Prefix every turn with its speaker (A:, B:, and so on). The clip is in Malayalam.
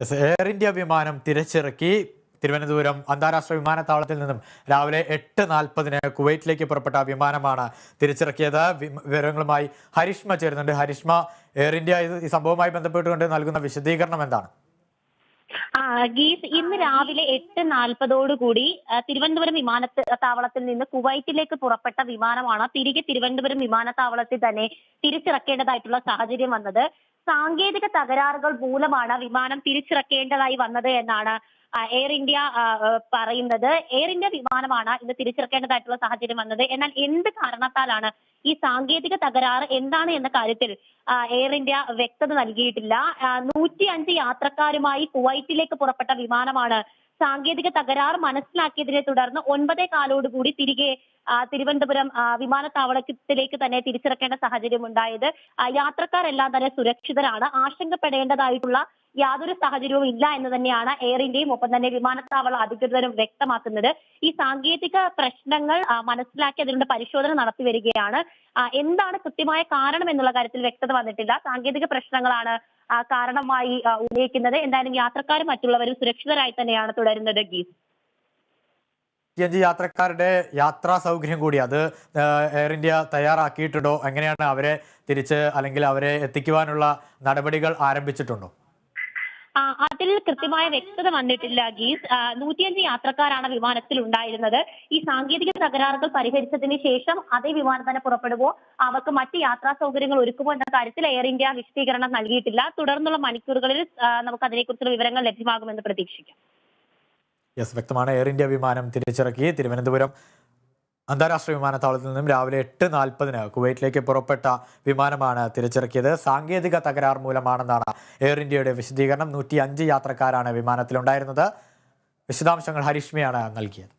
A: എയർ ഇന്ത്യ വിമാനം തിരച്ചിറക്കി. തിരുവനന്തപുരം അന്താരാഷ്ട്ര വിമാനത്താവളത്തിൽ നിന്നും രാവിലെ എട്ട് നാൽപ്പതിന് കുവൈറ്റിലേക്ക് പുറപ്പെട്ട വിമാനമാണ് തിരിച്ചിറക്കിയത്. വിവരങ്ങളുമായി ഹരിഷ്മ ചേരുന്നുണ്ട്. ഹരിഷ്മ എയർ ഇന്ത്യ ഈ സംഭവവുമായി ബന്ധപ്പെട്ടുകൊണ്ട് നൽകുന്ന വിശദീകരണം എന്താണ്?
B: ഗീസ് ഇന്ന് രാവിലെ എട്ട് നാൽപ്പതോടുകൂടി തിരുവനന്തപുരം വിമാനത്താവളത്തിൽ നിന്ന് കുവൈറ്റിലേക്ക് പുറപ്പെട്ട വിമാനമാണ് തിരികെ തിരുവനന്തപുരം വിമാനത്താവളത്തിൽ തന്നെ തിരിച്ചിറക്കേണ്ടതായിട്ടുള്ള സാഹചര്യം വന്നത്. സാങ്കേതിക തകരാറുകൾ മൂലമാണ് വിമാനം തിരിച്ചിറക്കേണ്ടതായി വന്നത് എന്നാണ് എയർ ഇന്ത്യ പറയുന്നത്. എയർ ഇന്ത്യ വിമാനമാണ് ഇത് തിരിച്ചിറക്കേണ്ടതായിട്ടുള്ള സാഹചര്യം വന്നത്. എന്നാൽ എന്ത് കാരണത്താലാണ് ഈ സാങ്കേതിക തകരാറ്? എന്താണ് എന്ന കാര്യത്തിൽ എയർ ഇന്ത്യ വ്യക്തത നൽകിയിട്ടില്ല. നൂറ്റി അഞ്ച് യാത്രക്കാരുമായി കുവൈറ്റിലേക്ക് പുറപ്പെട്ട വിമാനമാണ് സാങ്കേതിക തകരാറ് മനസ്സിലാക്കിയതിനെ തുടർന്ന് ഒൻപതേ കാലോടുകൂടി തിരികെ തിരുവനന്തപുരം വിമാനത്താവളത്തിലേക്ക് തന്നെ തിരിച്ചിറക്കേണ്ട സാഹചര്യം ഉണ്ടായത്. യാത്രക്കാരെല്ലാം തന്നെ സുരക്ഷിതരാണ്. ആശങ്കപ്പെടേണ്ടതായിട്ടുള്ള യാതൊരു സാഹചര്യവും ഇല്ല എന്ന് തന്നെയാണ് എയർ ഇന്ത്യയും ഒപ്പം തന്നെ വിമാനത്താവള അധികൃതരും വ്യക്തമാക്കുന്നത്. ഈ സാങ്കേതിക പ്രശ്നങ്ങൾ മനസ്സിലാക്കി അതിനുള്ള പരിശോധന നടത്തി വരികയാണ്. എന്താണ് കൃത്യമായ കാരണം എന്നുള്ള കാര്യത്തിൽ വ്യക്തത വന്നിട്ടില്ല. സാങ്കേതിക പ്രശ്നങ്ങളാണ് കാരണമായി ഉന്നയിക്കുന്നത്. എന്തായാലും യാത്രക്കാരും മറ്റുള്ളവരും സുരക്ഷിതരായി തന്നെയാണ് തുടരുന്നത് ഗീസ്.
A: ജി യാത്രക്കാരുടെ യാത്രാ സൗകര്യം കൂടി. അത് എയർ ഇന്ത്യ തയ്യാറാക്കിയിട്ടുണ്ടോ? എങ്ങനെയാണ് അവരെ തിരിച്ച് അല്ലെങ്കിൽ അവരെ എത്തിക്കുവാനുള്ള നടപടികൾ ആരംഭിച്ചിട്ടുണ്ടോ?
B: അതിൽ കൃത്യമായ വ്യക്തത വന്നിട്ടില്ല ഗീസ് നൂറ്റിയഞ്ച് യാത്രക്കാരാണ് വിമാനത്തിൽ ഉണ്ടായിരുന്നത് ഈ സാങ്കേതിക തകരാറുകൾ പരിഹരിച്ചതിന് ശേഷം അതേ വിമാനം തന്നെ പുറപ്പെടുമോ അവർക്ക് മറ്റ് യാത്രാ സൗകര്യങ്ങൾ ഒരുക്കുമോ എന്ന കാര്യത്തിൽ എയർ ഇന്ത്യ വിശദീകരണം നൽകിയിട്ടില്ല. തുടർന്നുള്ള മണിക്കൂറുകളിൽ നമുക്ക് അതിനെക്കുറിച്ചുള്ള വിവരങ്ങൾ ലഭ്യമാകുമെന്ന് പ്രതീക്ഷിക്കാം.
A: യെസ് വ്യക്തമാണ്. എയർ ഇന്ത്യ വിമാനം തിരിച്ചിറക്കി തിരുവനന്തപുരം അന്താരാഷ്ട്ര വിമാനത്താവളത്തിൽ നിന്നും രാവിലെ എട്ട് നാൽപ്പതിന് കുവൈറ്റിലേക്ക് പുറപ്പെട്ട വിമാനമാണ് തിരിച്ചിറക്കിയത്. സാങ്കേതിക തകരാർ മൂലമാണെന്നാണ് എയർ ഇന്ത്യയുടെ വിശദീകരണം. നൂറ്റി യാത്രക്കാരാണ് വിമാനത്തിലുണ്ടായിരുന്നത്. വിശദാംശങ്ങൾ ഹരിഷ്മിയാണ് നൽകിയത്.